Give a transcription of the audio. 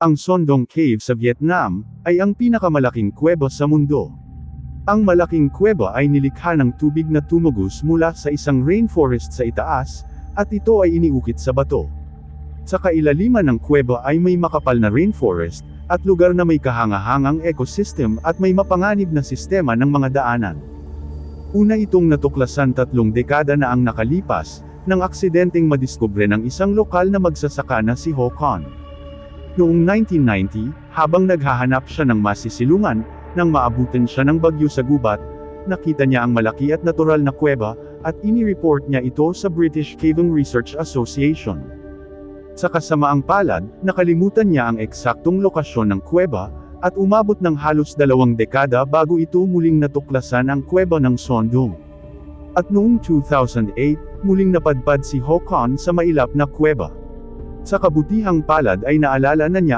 Ang Sondong Cave sa Vietnam, ay ang pinakamalaking kuweba sa mundo. Ang malaking kuweba ay nilikha ng tubig na tumugos mula sa isang rainforest sa itaas, at ito ay iniukit sa bato. Sa kailaliman ng kuweba ay may makapal na rainforest, at lugar na may kahangahangang ecosystem at may mapanganib na sistema ng mga daanan. Una itong natuklasan tatlong dekada na ang nakalipas, nang aksidenteng madiskubre ng isang lokal na magsasaka na si Ho Con. Noong 1990, habang naghahanap siya ng masisilungan, nang maabutan siya ng bagyo sa gubat, nakita niya ang malaki at natural na kuweba, at inireport niya ito sa British Caving Research Association. Sa kasamaang palad, nakalimutan niya ang eksaktong lokasyon ng kuweba, at umabot ng halos dalawang dekada bago ito muling natuklasan ang kuweba ng Sondong. At noong 2008, muling napadpad si Ho Con sa mailap na kuweba. Sa kabutihang palad ay naalala na niya